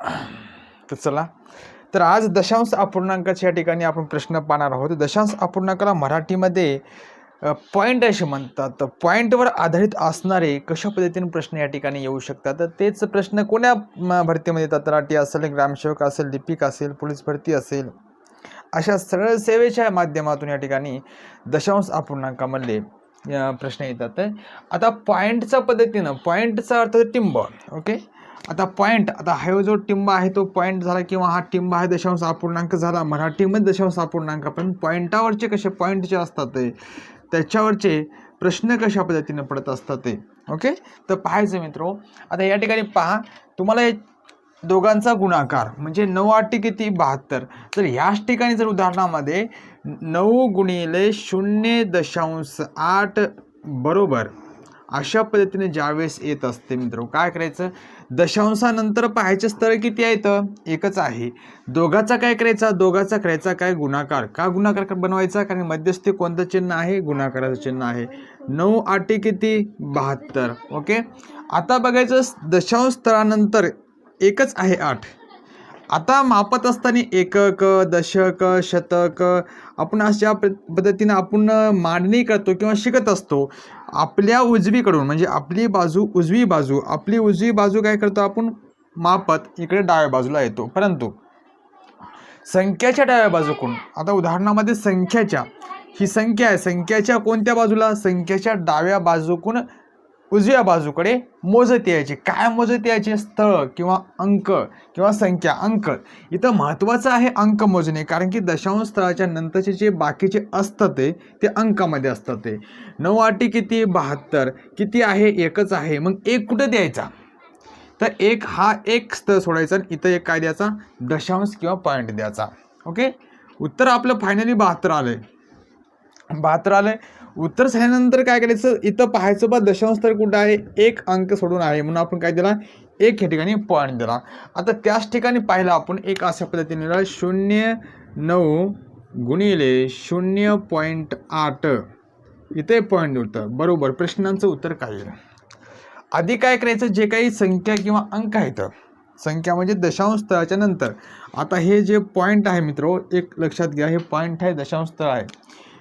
तर चला. तर आज दशांश अपूर्णांकाच्या या ठिकाणी आपण प्रश्न पाहणार आहोत. दशांश अपूर्णांकाला मराठीमध्ये पॉईंट असे म्हणतात. तर पॉईंटवर आधारित असणारे कशा पद्धतीने प्रश्न या ठिकाणी येऊ शकतात? तर तेच प्रश्न कोण्या भरतीमध्ये येतात? तलाठी असेल ग्रामसेवक असेल लिपिक असेल पोलीस भरती असेल? अशा सरळ सेवेच्या माध्यमातून या ठिकाणी दशांश अपूर्णांकामधले प्रश्न येतात. आता पॉईंटच्या पद्धतीनं पॉईंटचा अर्थ टिंब ओके? आता पॉईंट आता हा जो टिंब आहे तो पॉईंट झाला किंवा हा टिंब आहे दशांश अपूर्णांक झाला मराठीमध्ये दशांश अपूर्णांक पण पॉईंटावरचे कसे पॉईंटचे असतात ते त्याच्यावरचे प्रश्न कशा पद्धतीने पडत असतात ते ओके तर पाहायचं मित्रो आता या ठिकाणी पहा तुम्हाला दोघांचा गुणाकार म्हणजे नऊ आठ किती? बहात्तर. तर ह्याच ठिकाणी जर उदाहरणामध्ये नऊ गुणिले शून्य दशांश आठ बरोबर अशा पद्धतीने ज्यावेळेस येत असते मित्र काय करायचं? दशांशानंतर पाहायचे स्थळ किती आहेत? एकच आहे. दोघाचा काय करायचा? दोघाचा करायचा काय? गुणाकार. का गुणाकार बनवायचा? कारण मध्यस्थी कोणतं चिन्ह आहे? गुणाकाराचं चिन्ह आहे. नऊ आठी किती? बहात्तर. ओके? आता बघायचं दशांश स्थळानंतर एकच आहे आठ. आता मापत असताना एकक दशक शतक आपण अशा प- पद्धतीनं आपण मांडणी करतो किंवा शिकत असतो. आपल्या उजवीकडून म्हणजे आपली बाजू उजवी बाजू आपली उजवी बाजू काय करतो आपण? मापत इकडे डाव्या बाजूला येतो. परंतु संख्याच्या डाव्या बाजूकडून आता उदाहरणामध्ये संख्याच्या ही संख्या आहे. संख्याच्या कोणत्या बाजूला? संख्याच्या डाव्या बाजूकडून उजव्या बाजूकडे मोजत यायचे. काय मोजत यायचे? स्थळ किंवा अंक किंवा संख्या. अंक. इथं महत्त्वाचं आहे अंक मोजणे कारण की दशांश स्थळाच्या नंतरचे जे बाकीचे असतात ते ते अंकामध्ये असतात ते. नऊ आठी किती? बहात्तर. किती आहे? एकच आहे. मग एक कुठं द्यायचा? तर एक हा एक स्थळ सोडायचा आणि इथं एक काय द्यायचा? दशांश किंवा पॉईंट द्यायचा. ओके? उत्तर आपलं फायनली बहात्तर आहे बहात्तर आलं आहे उत्तर झाल्यानंतर काय करायचं? इथं पाहायचं बा दशांश तर कुठं आहे? एक अंक सोडून आहे. म्हणून आपण काय दिला? एक या ठिकाणी पॉईंट दिला. आता त्याच ठिकाणी पाहिलं आपण एक अशा पद्धतीने दिला. शून्य नऊ गुणिले शून्य पॉईंट आठ. इथे पॉईंट होतं. बरोबर. प्रश्नांचं उत्तर काय येईल आधी काय करायचं? जे काही संख्या किंवा अंक आहेत संख्या म्हणजे दशांश स्थळाच्या नंतर. आता हे जे पॉईंट आहे मित्र एक लक्षात घ्या हे पॉईंट आहे दशांश स्थळ आहे.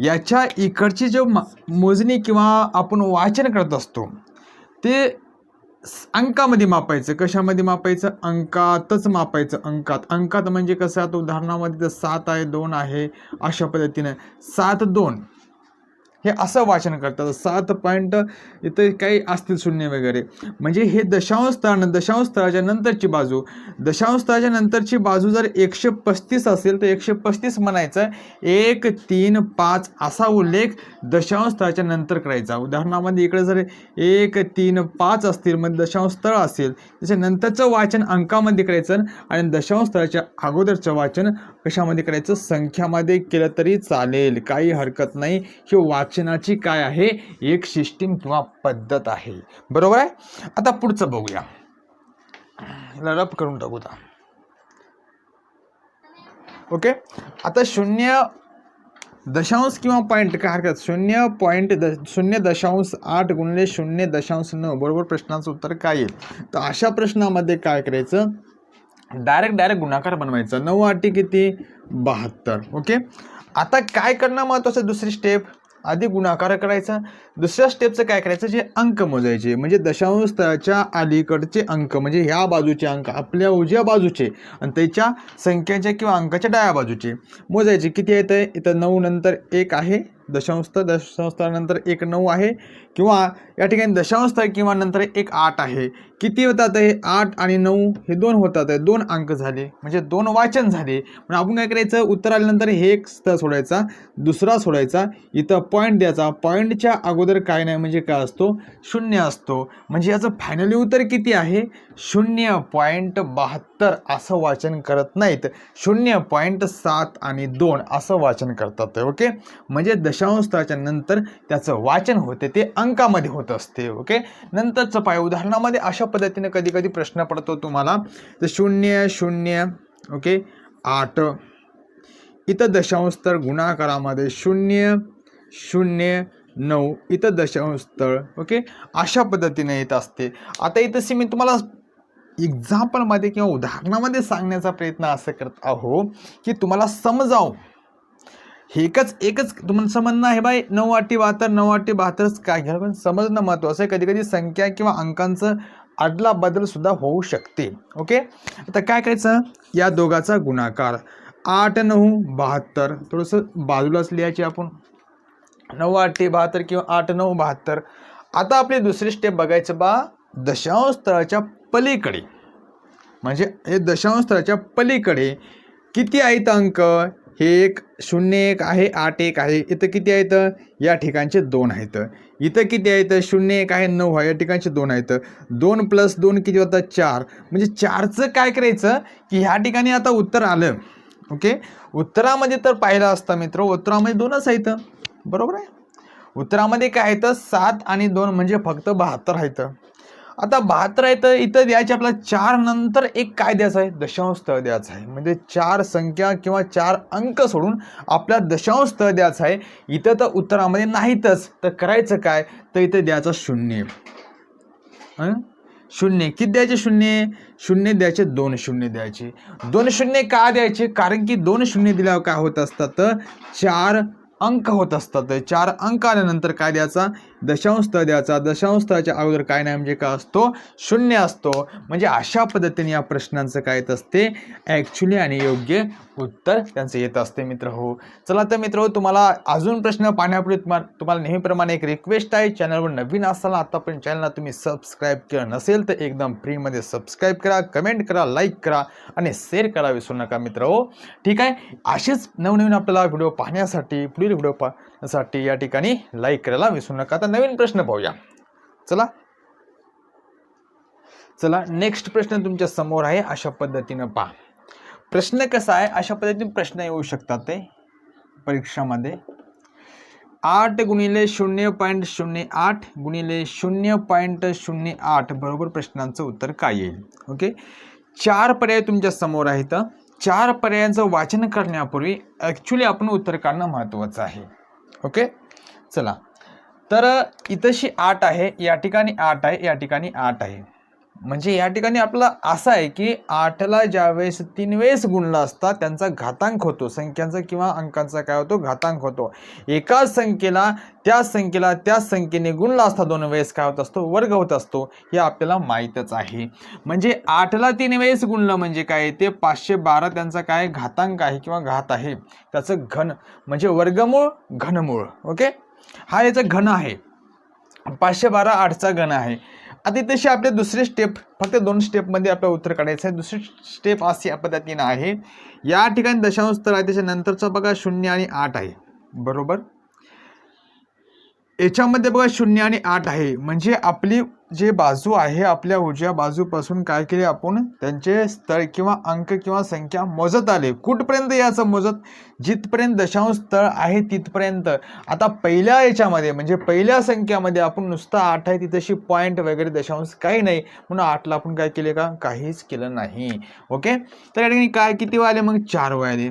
याच्या इकडची जो मा मोजणी किंवा आपण वाचन करत असतो ते अंकामध्ये मापायचं. कशामध्ये मापायचं? अंकातच मापायचं. अंकात. अंकात म्हणजे कसं? आता उदाहरणामध्ये तर सात आहे दोन आहे अशा पद्धतीनं. सात दोन. हे असं वाचन करतात. सात पॉईंट इथे काही असतील शून्य वगैरे. म्हणजे हे दशांश स्थळानं दशांश स्थळाच्या नंतरची बाजू. दशांश स्थळाच्या नंतरची बाजू जर एकशे पस्तीस असेल तर एकशे पस्तीस म्हणायचं एक तीन पाच असा उल्लेख दशांश स्थळाच्या नंतर करायचा. उदाहरणामध्ये इकडे जर एक तीन पाच असतील मग दशांश स्थळ असेल. त्याच्यानंतरचं वाचन अंकामध्ये करायचं आणि दशांश स्थळाच्या अगोदरचं वाचन कशामध्ये करायचं? संख्यामध्ये केलं तरी चालेल. काही हरकत नाही. हे वाच वाचनाची काय आहे? एक सिस्टीम किंवा पद्धत आहे. बरोबर आहे? आता पुढचं बघूया. ह्याला करून टाकू आता. ओके आता शून्य दशांश किंवा पॉईंट काय हरकत? शून्य पॉईंट द शून्य दशांश आठ गुणले शून्य दशांश नऊ. बरोबर? प्रश्नाचं उत्तर काय येईल? तर अशा प्रश्नामध्ये काय करायचं? डायरेक्ट डायरेक्ट गुणाकार बनवायचा. नऊ आठी किती? बहात्तर. ओके आता काय करणं महत्त्वाचं दुसरी स्टेप आधी गुणाकार करायचा. दुसऱ्या स्टेपचं काय करायचं? जे अंक मोजायचे. म्हणजे दशांश अलीकडचे अंक. म्हणजे ह्या बाजूचे अंक. आपल्या उजव्या बाजूचे. आणि त्याच्या संख्याच्या किंवा अंकाच्या डाव्या बाजूचे. मोजायचे. किती येतं आहे इथं नऊ नंतर एक आहे. दशांश दशांशानंतर एक नऊ आहे. किंवा या ठिकाणी दशांश किंवा नंतर एक आठ आहे. किती होतात हे? आठ आणि नऊ हे दोन होतात. दोन अंक झाले. म्हणजे दोन वाचन झाले. म्हणजे आपण काय करायचं? उत्तर आल्यानंतर हे एक स्थळ सोडायचा दुसरा सोडायचा. इथं पॉईंट द्यायचा. पॉईंटच्या अगोदर काय नाही म्हणजे काय असतो? शून्य असतो. म्हणजे याचं फायनली उत्तर किती आहे? शून्य पॉईंट बहात्तर असं वाचन करत नाहीत. शून्य पॉईंट सात आणि दोन असं वाचन करतात ओके म्हणजे दशांशाच्या नंतर त्याचं वाचन होते. ते अंकामध्ये होत असते ओके नंतरचं पाय उदाहरणामध्ये अशा पद्धतीने कधी कधी प्रश्न पडतो तुम्हाला. तर शून्य शून्य ओके आठ. इथं दशांशस्थळ गुणाकारामध्ये शून्य शून्य नऊ इथं दशांश स्थळ ओके अशा पद्धतीने येत असते. आता इथं मी तुम्हाला एक्झाम्पलमध्ये किंवा उदाहरणामध्ये सांगण्याचा प्रयत्न असं करत आहो की तुम्हाला समजावं हे एकच एकच तुम्हाला समजणं आहे बाय नऊ आठी बहात्तर नऊ आठी बहात्तरच काय घ्याल पण समजणं महत्त्वाचं आहे. कधी कधी संख्या किंवा अंकांचं अदला बदल सुद्धा होऊ शकते. ओके आता काय करायचं? या दोघाचा गुणाकार. आठ नऊ बहात्तर. थोडंसं बाजूलाच लिहायचे आपण. नऊ आठ बहात्तर किंवा आठ नऊ बहात्तर. आता आपली दुसरी स्टेप बघायचं बा. दशांश स्थळाच्या पलीकडे. म्हणजे हे दशांश स्थळाच्या पलीकडे किती आहेत अंक? हे एक शून्य एक आहे आठ एक आहे. इथं किती आहेत? या ठिकाणचे दोन आहेत. इथं किती आहेत? शून्य एक आहे नऊ आहे. या ठिकाणचे दोन आहेत. दोन प्लस दोन किती होतात? चार. म्हणजे चारचं काय करायचं? की ह्या ठिकाणी आता उत्तर आलं. ओके? उत्तरामध्ये तर पाहिलं असतं मित्र. उत्तरामध्ये दोनच आहेत. बरोबर आहे? उत्तरामध्ये काय आहे तर सात आणि दोन म्हणजे फक्त बहात्तर आहेत. आता बहात्तर आहे तर इथं द्यायचे आपला चार नंतर एक काय द्यायचं आहे दशांश स्थळ द्यायचं आहे. म्हणजे चार संख्या किंवा चार अंक सोडून आपल्या दशांश स्थळ द्यायचं आहे. इथं तर उत्तरामध्ये नाहीतच. तर करायचं काय? तर इथं द्यायचं शून्य. शून्य. किती द्यायचे शून्य? शून्य द्यायचे दोन शून्य द्यायचे. दोन शून्य का द्यायचे? कारण की दोन शून्य दिल्यावर काय होत असतात तर चार अंक होत असतात. चार अंक आल्यानंतर काय द्यायचा? दशांश द्याचा द्यायचा दशांश अगोदर काय नाही म्हणजे काय असतो? शून्य असतो. म्हणजे अशा पद्धतीने या प्रश्नांचं काय येत असते? ॲक्च्युली आणि योग्य उत्तर त्यांचं येत असते मित्र हो. चला तर मित्र हो, तुम्हाला अजून प्रश्न पाहण्यापूर्वी तुम्हाला तुम्हाला नेहमीप्रमाणे एक रिक्वेस्ट आहे. चॅनलवर नवीन असाल आत्तापर्यंत चॅनलला तुम्ही सबस्क्राईब केलं नसेल तर एकदम फ्रीमध्ये सबस्क्राईब करा कमेंट करा लाईक करा आणि शेअर करा विसरू नका मित्र हो. ठीक आहे? असेच नवनवीन आपल्याला व्हिडिओ पाहण्यासाठी पुढील व्हिडिओ पा साठी या ठिकाणी लाईक करायला विसरू नका. आता नवीन प्रश्न पाहूया. चला. चला नेक्स्ट प्रश्न तुमच्यासमोर आहे अशा पद्धतीनं पहा. प्रश्न कसा आहे? अशा पद्धतीने प्रश्न येऊ शकतात ते परीक्षामध्ये. आठ गुणिले शून्य पॉईंट शून्य आठ गुणिले शून्य पॉईंट शून्य आठ बरोबर प्रश्नांचं उत्तर काय येईल? ओके? चार पर्याय तुमच्यासमोर आहेत. चार पर्यायांचं वाचन करण्यापूर्वी ॲक्च्युली आपण उत्तर काढणं महत्त्वाचं आहे. ओके? चला. तर इथंशी आठ आहे या ठिकाणी आठ आहे या ठिकाणी आठ आहे. म्हणजे या ठिकाणी आपला असं आहे की आठला ज्यावेळेस तीन वेळेस गुणला असता त्यांचा घातांक होतो. संख्यांचा किंवा अंकांचा काय होतो? घातांक होतो. एकाच संख्येला त्या संख्येला त्या संख्येने गुणला असता दोन वेळेस काय होत असतो? वर्ग होत असतो. हे आपल्याला माहीतच आहे. म्हणजे आठला तीन वेळेस गुणलं म्हणजे काय? ते पाचशे बारा त्यांचा काय? घातांक आहे किंवा घात आहे. त्याचं घन. म्हणजे वर्गमूळ घनमूळ. ओके? हा याचा घन आहे. पाचशे बारा आठचा घन आहे. आता तशी आपले दुसरे स्टेप फक्त दोन स्टेपमध्ये आपलं उत्तर काढायचं आहे. दुसरी स्टेप अशी या पद्धतीनं आहे. या ठिकाणी दशांश तर आहे त्याच्यानंतरचा बघा शून्य आणि आठ आहे. बरोबर? याच्यामध्ये बघा शून्य आणि आठ आहे. म्हणजे आपली जे बाजू आहे आपल्या उजव्या बाजूपासून काय केले आपण? त्यांचे स्थळ किंवा अंक किंवा संख्या मोजत आले. कुठपर्यंत याचं मोजत? जिथपर्यंत दशांश स्थळ आहे तिथपर्यंत. आता पहिल्या याच्यामध्ये म्हणजे पहिल्या संख्यामध्ये आपण नुसतं आठ आहे तिथेशी पॉईंट वगैरे दशांश काही नाही. म्हणून आठला आपण काय केले का? काहीच केलं नाही. ओके तर या ठिकाणी काय किती वाले मग चार वाले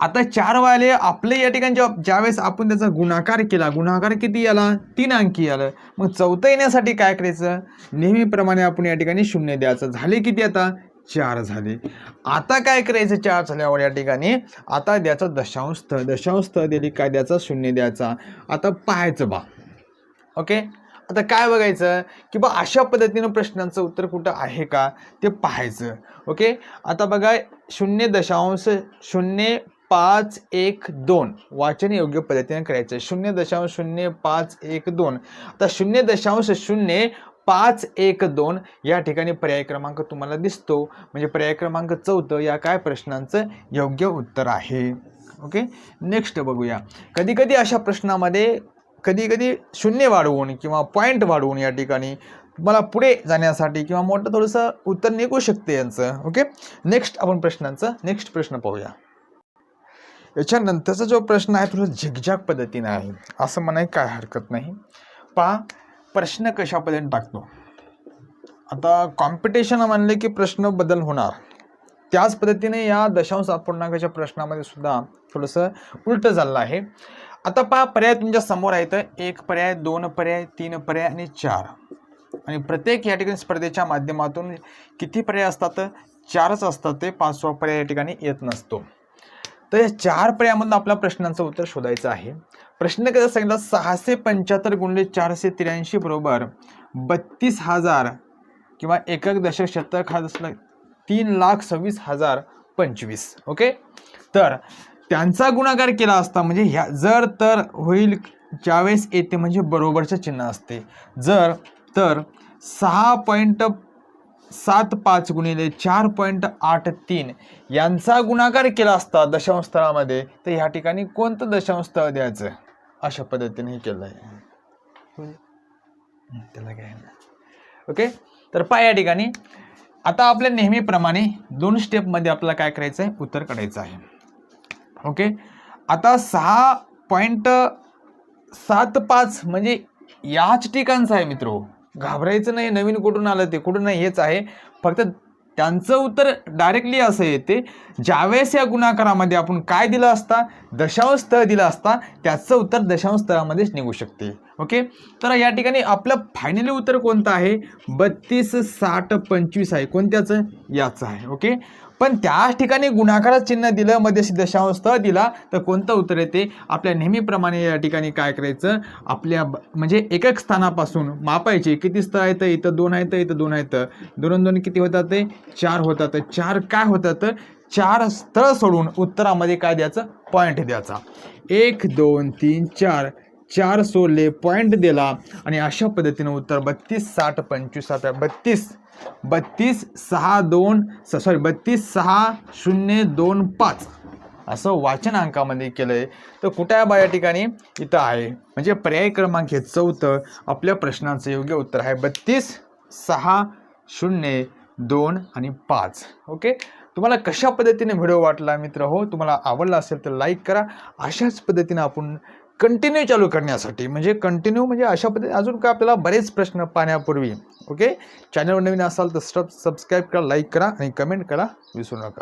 आता चार वाले आपले या ठिकाणी जेव्हा ज्यावेळेस आपण त्याचा गुणाकार केला गुणाकार किती आला? तीन अंकी आलं. मग चौथं येण्यासाठी काय करायचं? नेहमीप्रमाणे आपण या ठिकाणी शून्य द्यायचं. झाले किती आता? चार झाले. आता काय करायचं? चार झाल्यावर या ठिकाणी. आता द्यायचा दशांश स्थळ दशांश स्थळ दिली काय द्यायचा? शून्य द्यायचा. आता पाहायचं बा. ओके? आता काय बघायचं? की बा अशा पद्धतीनं प्रश्नांचं उत्तर कुठं आहे का? ते पाहायचं. ओके? आता बघा शून्य दशांश शून्य पाच एक दोन. वाचन योग्य पद्धतीने करायचं. शून्य दशांश शून्य पाच एक दोन. आता शून्य दशांश शून्य पाच एक दोन या ठिकाणी पर्याय क्रमांक तुम्हाला दिसतो. म्हणजे पर्याय क्रमांक चौथं या काय प्रश्नांचं योग्य उत्तर आहे. ओके? नेक्स्ट बघूया. कधी कधी अशा प्रश्नामध्ये कधी कधी शून्य वाढवून किंवा पॉईंट वाढवून या ठिकाणी तुम्हाला पुढे जाण्यासाठी किंवा मोठं थोडंसं उत्तर निघू शकते यांचं. ओके नेक्स्ट आपण प्रश्नांचं नेक्स्ट प्रश्न पाहूया. याच्यानंतरचा जो प्रश्न आहे थोडं झिगझॅग पद्धतीने आहे. असं म्हणाय काय हरकत नाही. पहा प्रश्न कशा पद्धतीने टाकतो? आता कॉम्पिटिशन म्हणले की प्रश्न बदल होणार. त्याच पद्धतीने या दशांश पूर्णांकाच्या प्रश्नामध्ये सुद्धा थोडंसं उलटं झालं आहे. आता पहा पर्याय तुमच्यासमोर आहेत. एक पर्याय दोन पर्याय तीन पर्याय आणि चार. आणि प्रत्येक या ठिकाणी स्पर्धेच्या माध्यमातून किती पर्याय असतात? चारच असतात. ते पाचवा पर्याय या ठिकाणी येत नसतो. तर या चार पर्यायामधून आपल्या प्रश्नांचं उत्तर शोधायचं आहे. प्रश्न कसा सांगितला सहाशे पंच्याहत्तर गुणले चारशे त्र्याऐंशी बरोबर बत्तीस हजार किंवा एकक दशक शतक हा जसं तीन लाख सव्वीस हजार पंचवीस. ओके? तर त्यांचा गुणाकार केला असता म्हणजे ह्या जर तर होईल ज्यावेळेस येते म्हणजे बरोबरचं चिन्ह असते. जर तर सहा पॉईंट सात पाच गुणिले चार पॉईंट आठ तीन यांचा गुणाकार केला असता दशांशस्थळामध्ये तर ह्या ठिकाणी कोणतं दशांशस्थळ द्यायचं? अशा पद्धतीने हे केलं आहे त्याला काय ओके? तर पहा या ठिकाणी. आता आपल्या नेहमीप्रमाणे दोन स्टेपमध्ये आपल्याला काय करायचं आहे उत्तर काढायचं आहे. ओके? आता सहा पॉईंट सात पाच म्हणजे याच ठिकाणचं आहे मित्र हो. घाबरायचं नाही नवीन कुठून आलं ते कुठून नाही हेच आहे. फक्त त्यांचं उत्तर डायरेक्टली असं येते. ज्यावेळेस या गुणाकारामध्ये आपण काय दिलं असता दशांश स्थळ दिलं असता त्याचं उत्तर दशांश स्थळामध्येच निघू शकते. ओके? तर या ठिकाणी आपलं फायनली उत्तर कोणतं आहे? बत्तीस साठ पंचवीस आहे. कोणत्याचं? याचं आहे. ओके? पण त्याच ठिकाणी गुणाकारच चिन्ह दिलं मध्यस्थी दशांश स्थळ दिला तर कोणतं उत्तर येते? आपल्या नेहमीप्रमाणे या ठिकाणी काय करायचं? आपल्या ब- म्हणजे एक स्थानापासून मापायचे. किती स्थळ आहेत इथं दोन आहेत इथं दोन आहेत दोन दोन किती होतात ते? चार होतात. चार काय होतात? चार स्थळ सोडून उत्तरामध्ये काय द्यायचं? पॉईंट द्यायचा. एक दोन तीन चार. चार सोडले पॉईंट दिला. आणि अशा पद्धतीनं उत्तर बत्तीस साठ पंचवीस साठ बत्तीस. बत्तीस सहा दोन सॉरी बत्तीस सहा शून्य दोन पाच. असं वाचन अंकामध्ये केलं आहे तर कुठं आहे बा या ठिकाणी? इथं आहे. म्हणजे पर्याय क्रमांक हे चौथं आपल्या प्रश्नाचं योग्य उत्तर आहे. बत्तीस सहा शून्य दोन आणि पाच. ओके? तुम्हाला कशा पद्धतीने व्हिडिओ वाटला मित्र? हो तुम्हाला आवडला असेल तर लाईक करा. अशाच पद्धतीने आपण कंटिन्यू चालू करण्यासाठी म्हणजे कंटिन्यू म्हणजे अशा पद्धतीने अजून काय आपल्याला बरेच प्रश्न पाहण्यापूर्वी ओके चॅनलवर नवीन असाल तर सब सबस्क्राईब करा लाईक करा आणि कमेंट करा विसरू नका.